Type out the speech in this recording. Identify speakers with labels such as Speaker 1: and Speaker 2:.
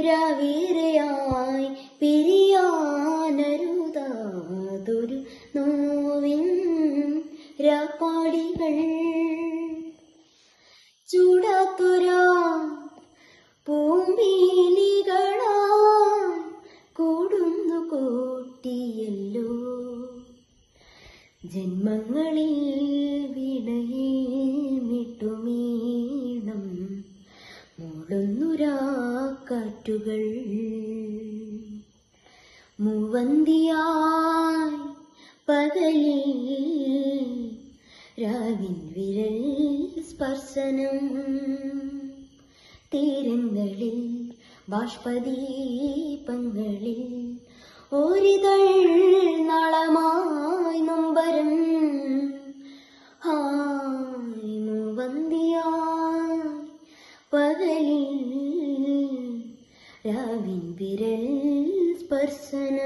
Speaker 1: രാവേറെയായി പിരിയാനരുതാതൊരു നോവിൻ രാപ്പാടികൾ. ചൂടാത്തൊരാ പൂമ്പീലികളായി കൂടുന്നു കൂട്ടിയല്ലോ. ജന്മങ്ങളിൽ വിടയേമിട്ടുമീണം മൂളുന്നുരാ കാറ്റുകൾ മൂവന്തിയായി പകലിൽ രാവിൻ വിരൽ സ്പർശനം. തീരങ്ങളിൽ ബാഷ്പദീപങ്ങളിൽ ഒരിതൾ രാവിൻ വിരൽ സ്പർശനം